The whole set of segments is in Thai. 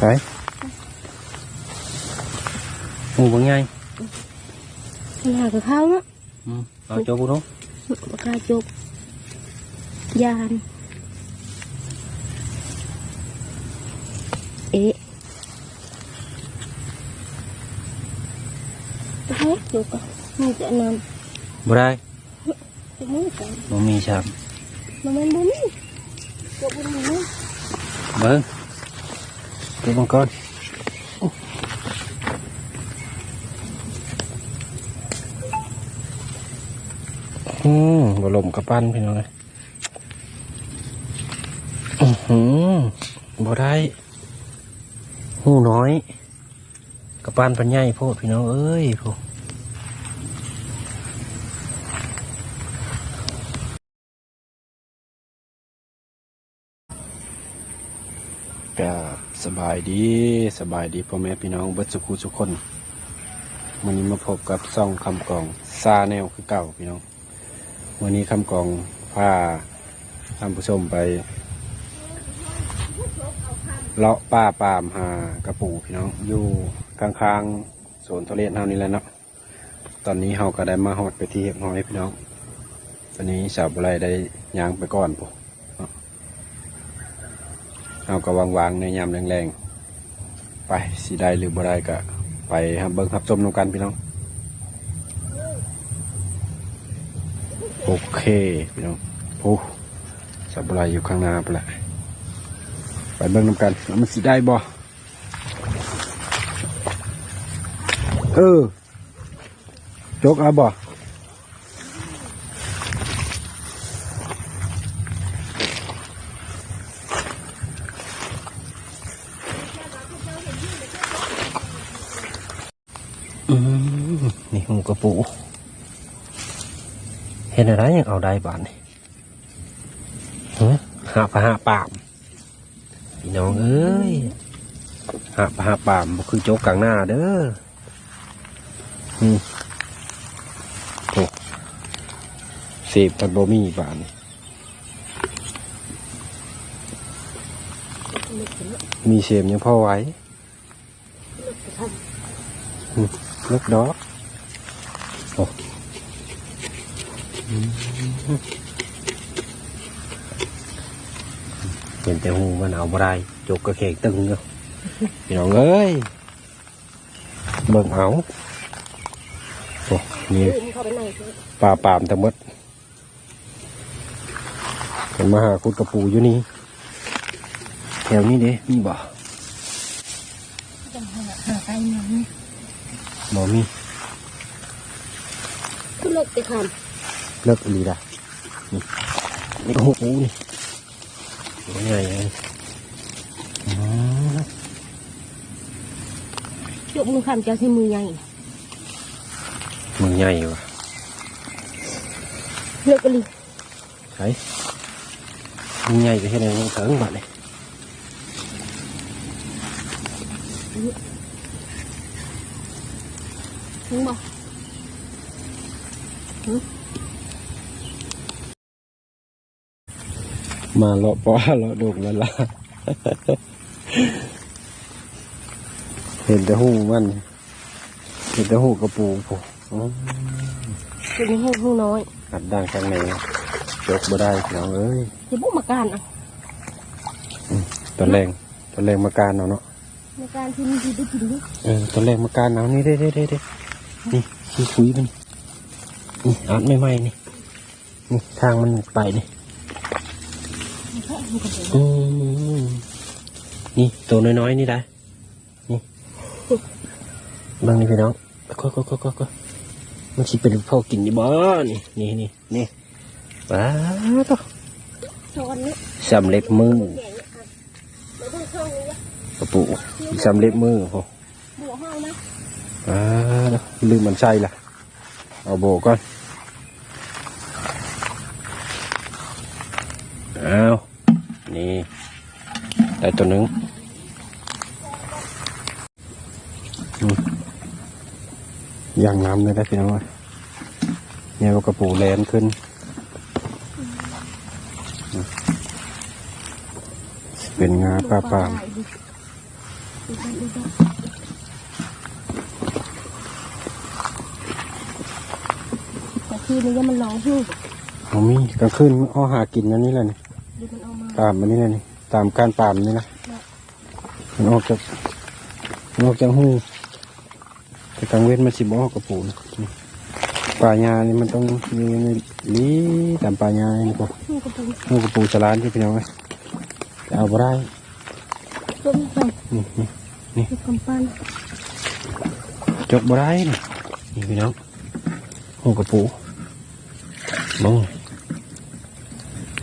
ใส่หูบางไงมันหากับเขาเนาะอืมเอาโจบุเนาะปากกาจกยานเอ๊ะเฮ้ยจ ก็บมังกรอืมบลมกระปั้นพี่น้องเลยอืมหือบ่ได้หูน้อย กระปั้นปัญญาโพดพี่น้องเอ้ยพวก สบายดีสบายดีพ่อแม่พี่น้องเบิดสุขุสุกคนวันนี้มาพบกับซ่องคำกองซาแนวคือเก่าพี่น้องวันนี้คำกองพาท่านผู้ชมไปเลาะป้าปามหากระปูพี่น้องอยู่ข้างๆสวนทุเรียนเฮานี่แหละเนาะตอนนี้เฮาก็ได้มาฮอดไปที่เรียบร้อยพี่น้อง ตอนนี้สาวบุไรได้ยางไปก่อนปุ๊ เฮาก็วางๆในยามแรงๆ ไปสิได้หรือบ่ได้ก็ไปครับเบิ่งครับชมนำกันพี่น้อง โอเค พี่น้องโอ้สับอะไรอยู่ข้างหน้าไปละไปเบิ่งนำกันว่ามันสิได้บ่เออจกเอาบ่ ห็นอะไรยังเอาได้บ้านนี่ฮะหาปลาหาปามพี่น้องเอ้ยหาปลาหาปามบ่คือโจกกลางหน้าเด้ออืมโอ้เสพมันบ่มีบ้านนี่มีเสียมยังพอไหว้อืมลูกดอกโอ้ เห็นแต่หูมันเอาบ่ได้จกกระเขกตึงเนาะพี่น้องเอ้ยเบิ่งเอาโอ้นี่ตื่นเข้าปไหนสิปลาปามทั้งหมดเป็นมาหาคุดกระปูอยู่นี่แถวนี้เด้มีบ่หาหาไปยังบ่มีขึ้นรถไปค เลิกอีหลีละนี่นี่ก็หูปูนี่ยังไงไงอืมำยกมือคำเจ้าใช้มือยังมึงใหญ่ว่ะเลิกกันเลยใช่มึงใหญ่ก็เห็นอะไรมึงเถิงบัดเลยถึงบอก มาเลาะปอเลาะดงแล้วล่ะเห็นแต่หูมันเห็นแต่หูกระปูผมอ๋อคือมีให้ผู้น้อยอัดด่างข้างในจกบ่ได้น้องเอ้ยจะบุกมาการอะตอนแรงตอนแรงมาการเอาเนาะในการที่มีที่ได้กินด้วยเออตอนแรงมาการเอานี่เด้เด้เด้เด้นี่ขี้คุยมันนี่อัดไม่ไหมนี่นี่ทางมันไปนี่แค่ มันก็เป็นอืมนี่ตัวน้อยๆนี่ได้นี่เบางนี่พี่น้องก็ก็ก็ก็ก็มันคิดเป็นพ่อกินอยู่บ่นี่นี่นี่นี่ว้าวตัวตอนนี้สำเร็จมือแก่เนี่ยครับแล้วต้องช่องนี้กระปุกสำเร็จมือพอบัวห้าวนะว้าวลืมมันใช่ละเอาโบก่อน เอา นี่ได้ตัวหนึงอืมย่างน้ำเลยได้พี่น้องเอ้ยเนี่ยว่ากระปูแลนขึ้นอืมเป็นงาปลาปามดูกันดูกันแต่คืนนี้ยังมันร้องหูผมมีกลางคืนอ้อหากินอันนี้แหละนี่ ดูมันเอามาตามอันนี้แหละนี่ตามการตามนี่นะมันออกจากมันออกจากหูแต่กลางเว้นมันสิบออกกระปูนะนี่ป่ายานี่มันต้องมีนี่ลีตามป่ายานี่ก็หูกระปุกหูกระปูฉลานที่พี่น้องไว้จะเอาบ่ได้ต้มใส่นี่นี่ลูกกำปั้นจกบ่ได้นี่นี่พี่น้องหูกระปูมอง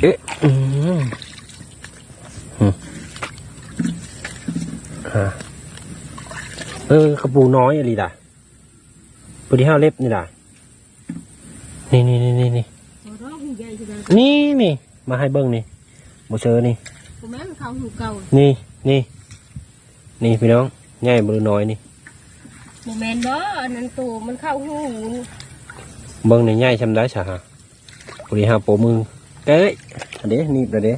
เอ๊ะอืมอืมอ่า เออกระปูน้อยอะไรด่ะปูที่ห้าเล็บนี่ด่ะ นี่นี่นี่นี่นี่หัวเราะหูใหญ่ใช่ไหมนี่นี่มาให้เบิ้งนี่โมเชอนี่ผมแม่มันเขาหูเก่านี่นี่นี่พี่น้องง่ายบรือน้อยนี่โมแมนบ่อันนั้นตัวมันเข้าหูเบิ้งในง่ายชำได้ฉะฮะปุริหาโปมือเอ้ยอันเด้นี่ประเด้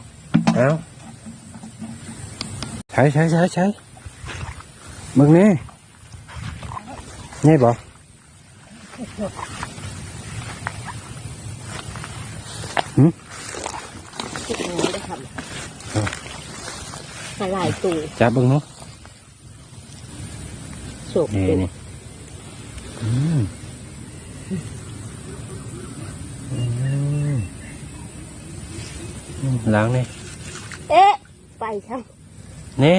เอาใช้ใช้ใช้ใช้ เบิ้งนี่ง่ายบ่ติดหัวได้ครับหลายตัวจับเบิ้งเนาะโศกนี่ตัวนี่อืมอืมล้างนี่เอ๊ะ ไปช่างนี่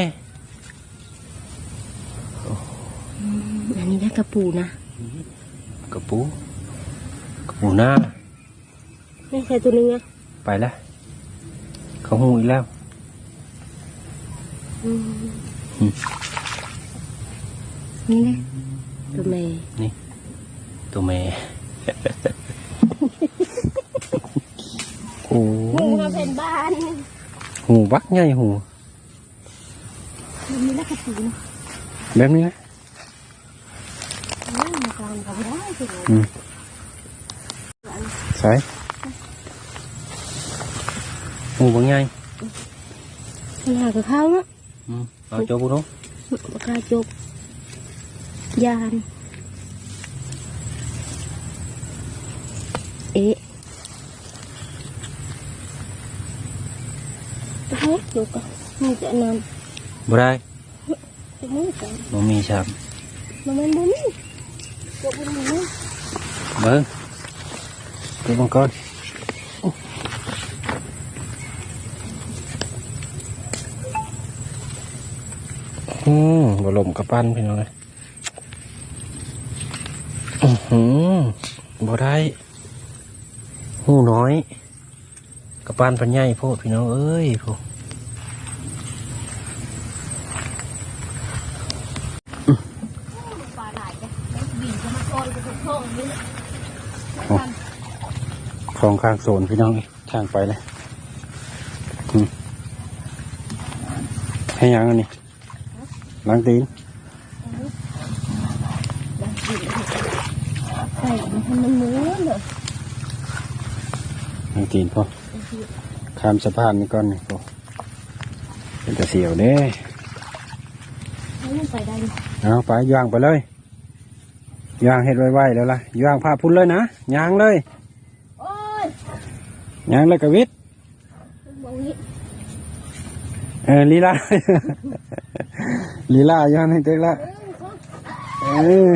อันนี้ได้กระปูนะกระปูกระปูหน้าไม่ใช่ตัวนึงนะไปแล้วเขาหูอีกแล้วอืมอืมนี่นะตัวแม่ตัวแม่โอ้หูมาเป็นบ้านหูบักใหญ่หูมันมีได้กระปูนะแบบนี้นะนั่งมากลางกับได้สิอืมใส่หูบักใหญ่มันหากับเขาเนาะ อืมเอาโจบุโนปากกาจกยานเอ๊ะเฮ้ยจกอะมีแต่ เบิ้งเก็บมังก่อนอืมบ่ลมกระปั้นพี่น้องเลยอือหือบ่ได้หูน้อย กระปั้นพันใหญ่โพดพี่น้องเอ้ยพวก ปลาไหลจ้ะแล้วบินจะมาโอยจะโค้งนี่ คลองข้างโซนพี่น้องทางไปเลยอืมให้ยังอันนี้ล้างตีนใส่มันทำมันเนื้อเลยล้างตีนพ่อข้ามสะพานนี่ก่อนนี่พ่อเป็นตะเสียวเด้ให้มันไปได้เอาไปย่างไปเลยย่างเห็ดไว้ๆแล้วล่ะย่างพาพุ่นเลยนะย่างเลยโอ้ย ย่างเลยกวิทย์บอกนี้เออลีลา ลีลาย่างให้เต็กละเออ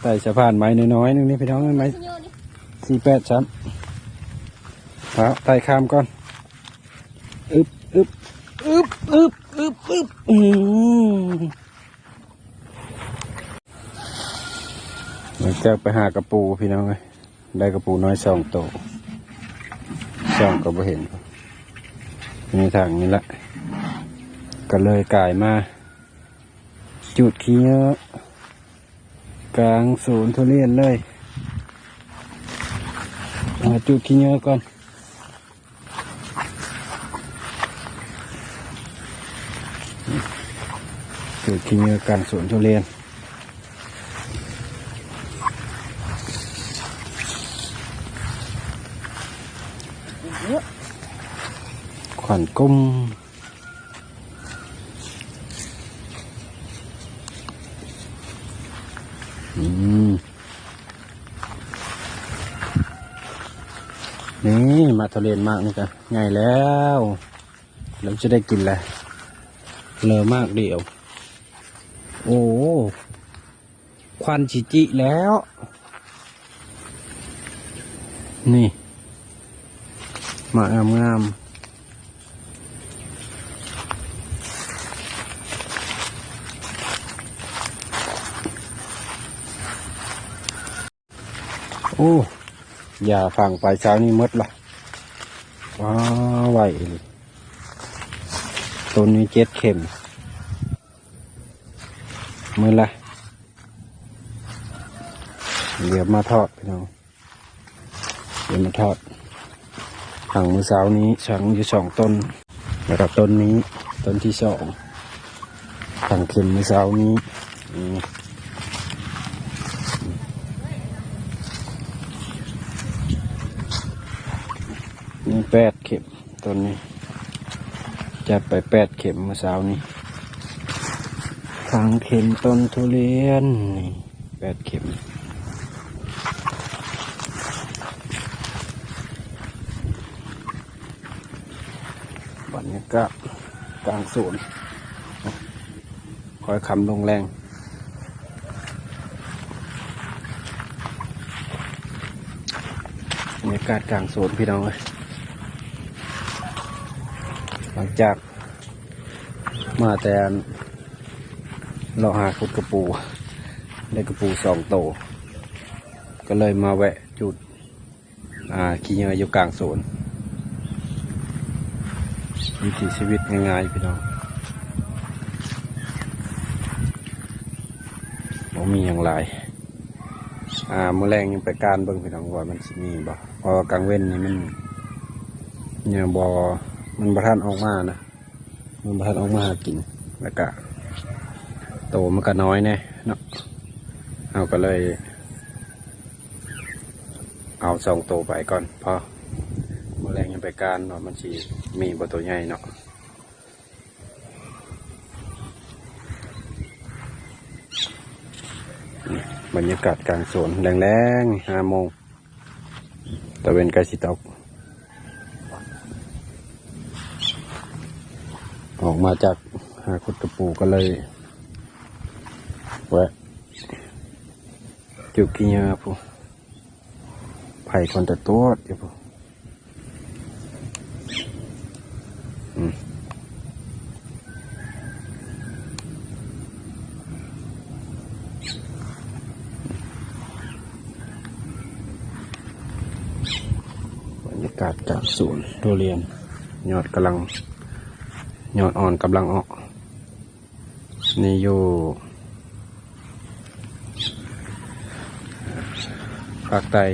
ใส่สะพานไม้น้อยๆนึงนี่พี่น้องไม้โยนี่สี่แปดชั้นครับไต่ข้ามก่อนอึบอึบอึบอึบอึบอึบอืมห ลังจากไปหากระปูพี่น้องเลยได้กระปูน้อยสองโตวสองก็บ่เห็นมีทางนี้ละก็เลยกลายมา จุดขี้เยอะกลางศูนย์ทุเรียนเลยมาจุดขี้เยอะก่อนจุดขี้เยอะกันสวนทุเรียน เยอะ ขวัญกุ้มนี่มาทะเลนมากนี่กันใหญ่แล้วเราจะได้กินแล้วเลอมากเดียว โอ้ควันจิจิแล้ว นี่ มางามงาม โอ้อย่าฟังไปเช้านี้หมดละว้าไหวเลยตัวนี้เจ็ดเข็มมือละเดี๋ยวมาทอดพี่น้องเดี๋ยวมาทอดถังมือเสานี้ฉังอยู่สองต้นแล้วกับต้นนี้ต้นที่สองถังเข็มมือเสานี้นี่ แปดเข็มต้นนี้ จัดไปแปดเข็มเมื่อเสานี้ถังเข็มต้นทุเรียนนี่แปดเข็มบรรยากาศกลางสวนคอยคำลงแรงบรรยากาศกลางสวนพี่น้องเลย หลังจากมาแต่เราหาขุดกระปูได้กระปูสองโตวก็เลยมาแวะจุดขี้เหยอยู่กลางสวนวิถีชีวิตง่ายๆพี่น้องบ่มีอย่างไรอ่ามื้อแรงยังไปการเบิ่งพี่น้องว่ามันมีบ่พราะว่ากลางเว้นนี่มันเนี่ยบ่ มันบ่ทันออกมานะมันบ่ทันออกมาหากินแล้วก็โตมันก็น้อยแน่เนาะเอาก็เลย เอาสองโตไปก่อนพอแมลงยังไปการเนาะมันชีมีบตัวใหญ่เนาะบรรยากาศกลางสวนแรงๆห้าโมงตะเวนใกล้สิตกออก มาจากหาขุดกระปูก็เลยแวะจุกิยาผู้ไผ่คนแต่ตัวเดี๋ยวผู้บรรยากาศจากสวนทุเรียน ยอดกำลัง ยอดอ่อนกำลังออก นี่อยู่ภาคใต้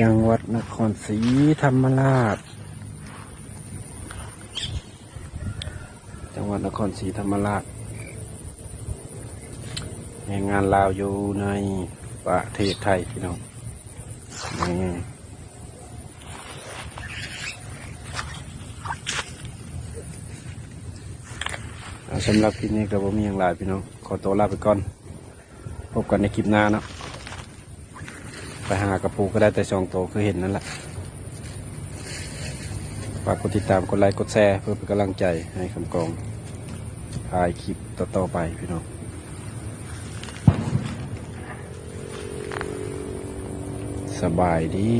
จังหวัดนครศรีธรรมราช จังหวัดนครศรีธรรมราชแรงงานลาวอยู่ในประเทศไทยพี่น้องนี่ สำหรับคลิปนี้ก็บ่มีอย่างไรพี่น้อง ขอตัวลาไปก่อน พบกันในคลิปหน้าเนาะ ไปหากระปูก็ได้แต่สองตัวคือเห็นนั่นแหละ ฝากกดติดตาม กดไลค์ กดแชร์เพื่อเป็นกำลังใจให้คำกองถ่ายคลิปต่อๆไปพี่น้องสบายดี